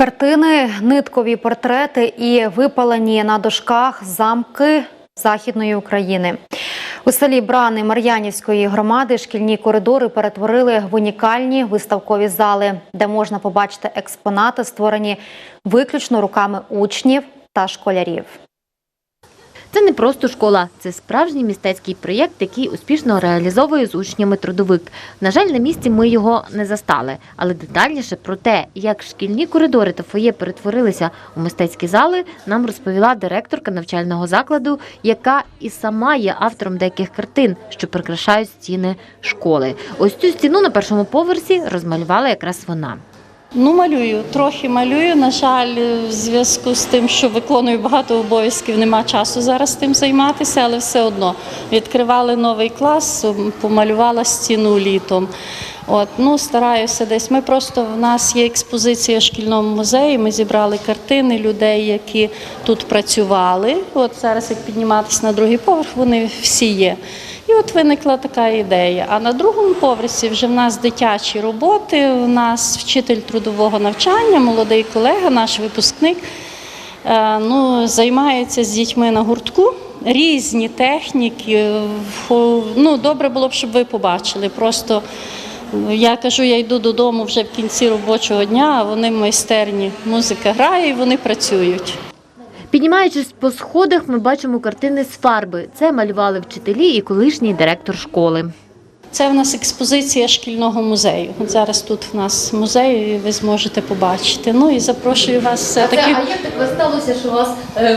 Картини, ниткові портрети і випалені на дошках замки Західної України. У селі Брани Мар'янівської громади шкільні коридори перетворили в унікальні виставкові зали, де можна побачити експонати, створені виключно руками учнів та школярів. Це не просто школа, це справжній містецький проєкт, який успішно реалізовує з учнями трудовик. На жаль, на місці ми його не застали, але детальніше про те, як шкільні коридори та фоє перетворилися у мистецькі зали, нам розповіла директорка навчального закладу, яка і сама є автором деяких картин, що прикрашають стіни школи. Ось цю стіну на першому поверсі розмалювала якраз вона. Ну, малюю, трохи малюю. На жаль, в зв'язку з тим, що виконую багато обов'язків, нема часу зараз тим займатися, але все одно відкривали новий клас, помалювала стіну літом. От, ну, стараюся десь. Ми просто в нас є експозиція в шкільному музеї. Ми зібрали картини людей, які тут працювали. От зараз, як підніматися на другий поверх, вони всі є. І от виникла така ідея. А на другому поверсі вже в нас дитячі роботи. У нас вчитель трудового навчання, молодий колега, наш випускник. е, Ну, займається з дітьми на гуртку. Різні техніки. Ну, добре було б, щоб ви побачили. Просто я кажу, я йду додому вже в кінці робочого дня, а вони в майстерні. Музика грає і вони працюють. Піднімаючись по сходах, ми бачимо картини з фарби. Це малювали вчителі і колишній директор школи. Це в нас експозиція шкільного музею. От зараз тут в нас музей, і ви зможете побачити. Ну і запрошую вас все таки. як так сталося, що у вас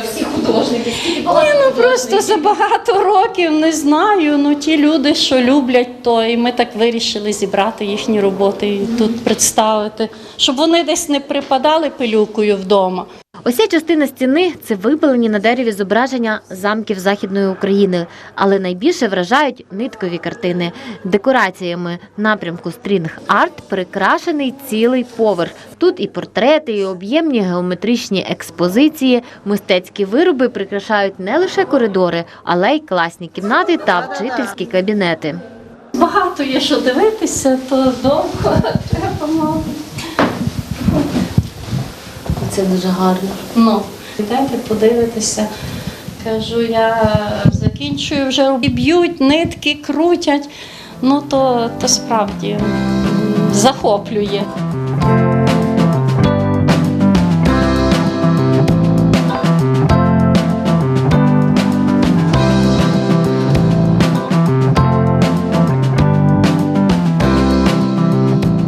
всі художники? Ні, ну просто за багато років не знаю. Ну ті люди, що люблять, то і ми так вирішили зібрати їхні роботи і тут представити, щоб вони десь не припадали пилюкою вдома. Ось ця частина стіни це випалені на дереві зображення замків Західної України, але найбільше вражають ниткові картини. Декораціями напрямку стрінг арт прикрашений цілий поверх. Тут і портрети, і об'ємні геометричні експозиції. Мистецькі вироби прикрашають не лише коридори, але й класні кімнати та вчительські кабінети. Багато є що дивитися, то довго треба мабуть. Це дуже гарно. Ну, йдете подивитися. Кажу, я закінчую вже і б'ють, нитки крутять. Ну то, то справді захоплює.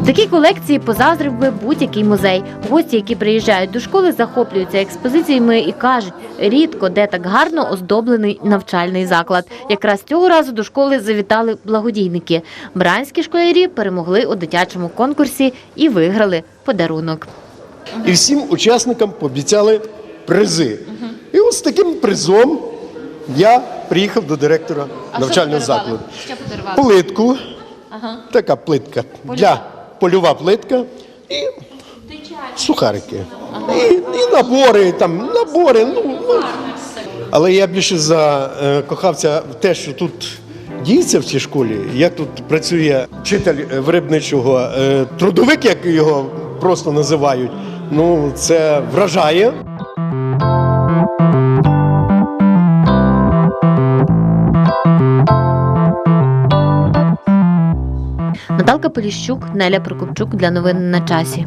Такі колекції позаздрив би будь-який музей. Гості, які приїжджають до школи, захоплюються експозиціями і кажуть, рідко де так гарно оздоблений навчальний заклад. Якраз цього разу до школи завітали благодійники. Бранські школярі перемогли у дитячому конкурсі і виграли подарунок. і всім учасникам пообіцяли призи. І ось таким призом я приїхав до директора навчального закладу. Плитку, така плитка для польова плитка і сухарики. І, і набори, там, набори. Ну, ну. Але я більше закохався в те, що тут діється в цій школі, як тут працює вчитель е, виробничого е, трудовик, як його просто називають. Ну, це вражає. Наталка Поліщук, Неля Прокопчук для новин на часі.